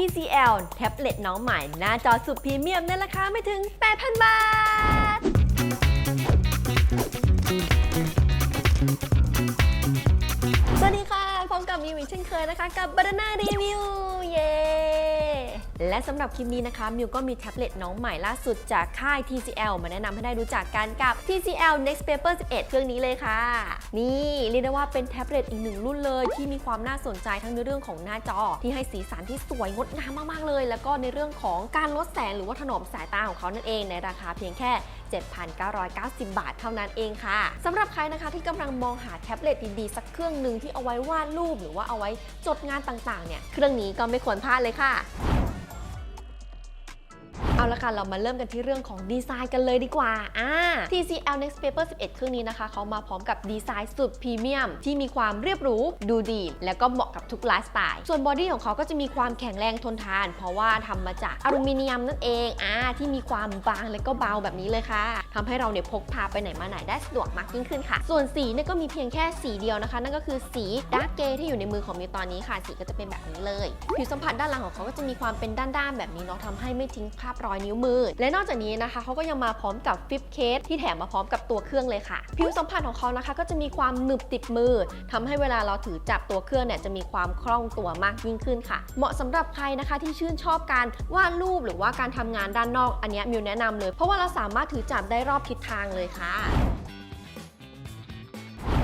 TCL แท็บเล็ตน้องใหม่ หน้าจอสุดพรีเมียมในราคาไม่ถึง 8,000 บาท สวัสดีค่ะ กับมิวอีกเช่นเคยนะคะ กับ Banana Review เย้และสำหรับคลิปนี้นะคะ มิวก็มีแท็บเล็ตน้องใหม่ล่าสุดจากค่าย TCL มาแนะนำให้ได้รู้จักกันกับ TCL Next Paper 11 เครื่องนี้เลยค่ะ นี่เรียกได้ว่าเป็นแท็บเล็ตอีกหนึ่งรุ่นเลยที่มีความน่าสนใจทั้งในเรื่องของหน้าจอ ที่ให้สีสันที่สวยงดงามมากๆเลย แล้วก็ในเรื่องของการลดแสงหรือว่าถนอมสายตาของเขานั่นเองในราคาเพียงแค่ 7,990 บาทเท่านั้นเองค่ะสำหรับใครนะคะที่กำลังมองหาแท็บเล็ตดีๆสักเครื่องหนึ่งที่เอาไว้วาดรูปหรือว่าเอาไว้จดงานต่างๆเนี่ยเครื่องนี้ก็ไม่ควรพลาดเลยค่ะ เอาละค่ะเรามาเริ่มกันที่เรื่องของดีไซน์กันเลยดีกว่าอ่า TCL Next Paper 11 เครื่องนี้นะคะ เขามาพร้อมกับดีไซน์สุดพรีเมียม ที่มีความเรียบหรูดูดี แล้วก็เหมาะกับทุกไลฟ์สไตล์ ส่วนบอดี้ของเขาก็จะมีความแข็งแรงทนทาน เพราะว่าทำมาจากอลูมิเนียมนั่นเองอ่าที่มีความบางและก็เบาแบบนี้เลยค่ะทำให้เราเนี่ยพกพาไปไหนมาไหนได้สะดวกมากยิ่งขึ้นค่ะ ส่วนสีเนี่ยก็มีเพียงแค่สีเดียวนะคะ นั่นก็คือสีดาร์กเกที่อยู่ในมือของมิวตอนนี้ค่ะ สีก็จะเป็นแบบนี้เลย ผิวสัมผัสด้านหลังของเขาก็จะมีความเป็นด้านๆแบบนี้เนาะทำให้ไม่ทิ้งคราบรอยนิ้วมือ และนอกจากนี้นะคะเขาก็ยังมาพร้อมกับฟิปเคสที่แถมมาพร้อมกับตัวเครื่องเลยค่ะ ผิวสัมผัสของเขานะคะก็จะมีความหนึบติดมือทำให้เวลาเราถือจับตัวเครื่องเนี่ยจะมีความคล่องตัวมากยิ่งขึ้นค่ะ เหมาะสำหรับใครนะคะที่ชื่นชอบการวาดรูปหรือว่าการทำงานด้านนอกอันนี้มิวแนะนำเลย เพราะว่าเราสามารถถือจับได้รอบทิศทางเลยค่ะ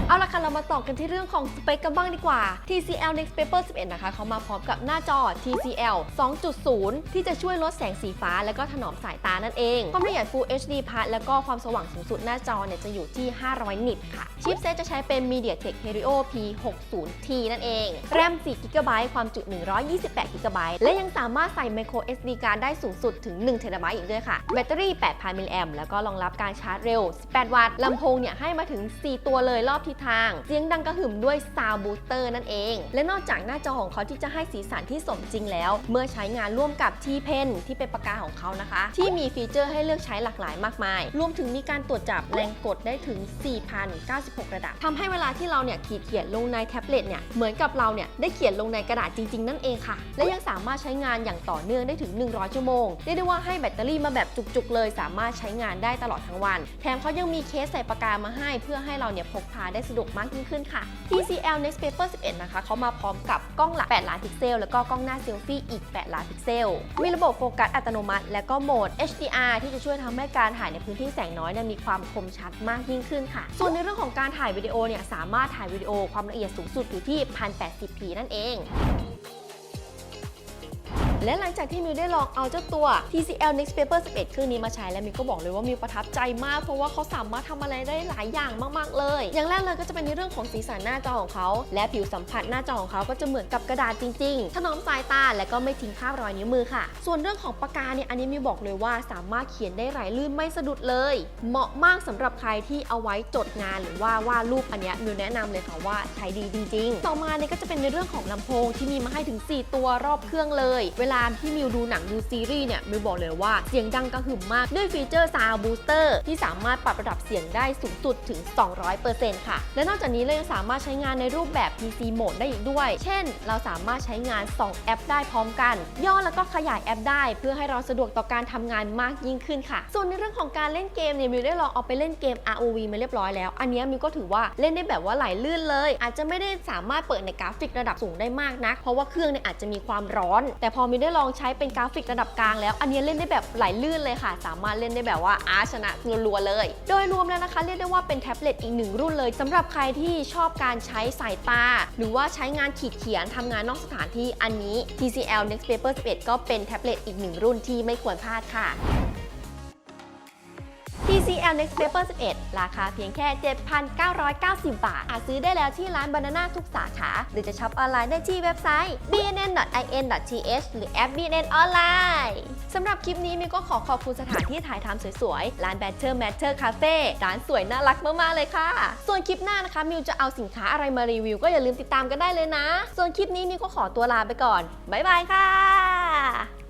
เอาละค่ะ เรามาต่อกันที่เรื่องของสเปคกันบ้างดีกว่า TCL Next Paper 11 นะคะเขามาพร้อมกับหน้าจอ TCL 2.0 ที่จะช่วยลดแสงสีฟ้า และก็ถนอมสายตานั่นเอง ความละเอียด Full HD Plus แล้วก็ความสว่างสูงสุดหน้าจอเนี่ยจะอยู่ที่ 500 นิตค่ะ ชิปเซตจะใช้เป็น MediaTek Helio P60T นั่นเอง แรม 4 GB ความจุ 128 GB และยังสามารถใส่ Micro SD card ได้สูงสุดถึง 1 TB อีกด้วยค่ะ แบตเตอรี่ 8,000มิลลิแอมแล้วก็รองรับการชาร์จเร็ว 18 วัตต์ลำโพงเนี่ยให้มาถึง 4 ตัวเลยรอบทิศทาง เสียงดังกระหึ่มด้วย Sound Booster นั่นเอง และนอกจากหน้าจอของเขาที่จะให้สีสันที่สมจริงแล้ว เมื่อใช้งานร่วมกับ T Pen ที่เป็นปากกาของเขานะคะ ที่มีฟีเจอร์ให้เลือกใช้หลากหลายมากมาย รวมถึงมีการตรวจจับแรงกดได้ถึง 4,096 ระดับทำให้เวลาที่เราเนี่ยขีดเขียนลงในแท็บเล็ตเนี่ยเหมือนกับเราเนี่ยได้เขียนลงในกระดาษจริง ๆ นั่นเองค่ะ และยังสามารถใช้งานอย่างต่อเนื่องได้ถึง 100 ชั่วโมงเรียกได้ว่าให้แบตเตอรี่มาแบบจุกๆ เลย สามารถใช้งานได้ตลอดทั้งวัน แถมเขายังมีเคสใส่ปากกามาให้ เพื่อให้เราเนี่ยพกพาได้สะดวกมากยิ่งขึ้นค่ะ TCL Next Paper 11 นะคะเขามาพร้อมกับกล้องหลัก 8 ล้านพิกเซล แล้วก็กล้องหน้าเซลฟี่อีก 8 ล้านพิกเซล มีระบบโฟกัสอัตโนมัติ และก็โหมด HDR ที่จะช่วยทำให้การถ่ายในพื้นที่แสงน้อยเนี่ยมีความคมชัดมากยิ่งขึ้นค่ะ ส่วนในเรื่องของการถ่ายวิดีโอเนี่ยสามารถถ่ายวิดีโอความละเอียดสูงสุดอยู่ที่ 1080p นั่นเอง และหลังจากที่มิวได้ลองเอาเจ้าตัว TCL Next Paper 11 เครื่องนี้มาใช้แล้วมิวก็บอกเลยว่ามิวประทับใจมาก เพราะว่าเขาสามารถทำอะไรได้หลายอย่างมาก ๆ เลย อย่างแรกเลยก็จะเป็นในเรื่องของสีสันหน้าจอของเขา และผิวสัมผัสหน้าจอของเขาก็จะเหมือนกับกระดาษจริง ๆ ถนอมสายตาและก็ไม่ทิ้งคราบรอยนิ้วมือค่ะ ส่วนเรื่องของปากกาเนี่ยอันนี้มิวบอกเลยว่าสามารถเขียนได้ไหลลื่นไม่สะดุดเลย เหมาะมากสำหรับใครที่เอาไว้จดงานหรือว่าวาดรูปอันนี้มิวแนะนำเลยค่ะว่าใช้ดีจริงๆต่อมาเนี่ยก็จะเป็นในเรื่องของลำโพงที่มีมาให้ถึง 4 ตัวรอบเครื่องเลย เวลาที่มิวดูหนังดูซีรีส์เนี่ยมิวบอกเลยว่าเสียงดังกระหึ่มมากด้วยฟีเจอร์ Sound Booster ที่สามารถปรับระดับเสียงได้สูงสุดถึง 200%ค่ะ และนอกจากนี้เรายังสามารถใช้งานในรูปแบบ PC Mode ได้อีกด้วย เช่น เราสามารถใช้งาน 2 แอปได้พร้อมกัน ย่อแล้วก็ขยายแอปได้ เพื่อให้เราสะดวกต่อการทำงานมากยิ่งขึ้นค่ะ ส่วนในเรื่องของการเล่นเกมเนี่ยมิวได้ลองเอาไปเล่นเกม ROV มาเรียบร้อยแล้ว อันนี้มิวก็ถือว่าเล่นได้แบบว่าไหลลื่นเลย อาจจะไม่ได้สามารถเปิดในกราฟิกระดับสูงได้มากนัก เพราะว่าเครื่องเนี่ยอาจจะมีความร้อน แต่พอมิวได้ลองใช้เป็นกราฟิกระดับกลางแล้ว อันนี้เล่นได้แบบไหลลื่นเลยค่ะ สามารถเล่นได้แบบว่าอาชนะรัวๆเลย โดยรวมแล้วนะคะเรียกได้ว่าเป็นแท็บเล็ตอีกหนึ่งรุ่นเลยสำหรับใครที่ชอบการใช้สายตา หรือว่าใช้งานขีดเขียนทำงานนอกสถานที่อันนี้ TCL Next Paper 11 ก็เป็นแท็บเล็ตอีกหนึ่งรุ่นที่ไม่ควรพลาดค่ะ CL Next Paper 11 ราคาเพียงแค่ 7,990 บาท อาจซื้อได้แล้วที่ร้าน Banana ทุกสาขา หรือจะช็อปออนไลน์ได้ที่เว็บไซต์ bnn.in.th หรือแอป BNN ออนไลน์สำหรับคลิปนี้มิวก็ขอขอบคุณสถานที่ถ่ายทำสวยๆ ร้าน Better Matter Cafe ร้านสวยน่ารักมากๆเลยค่ะ ส่วนคลิปหน้านะคะ มิวจะเอาสินค้าอะไรมารีวิว ก็อย่าลืมติดตามกันได้เลยนะ ส่วนคลิปนี้มิวก็ขอตัวลาไปก่อน บ๊ายบายค่ะ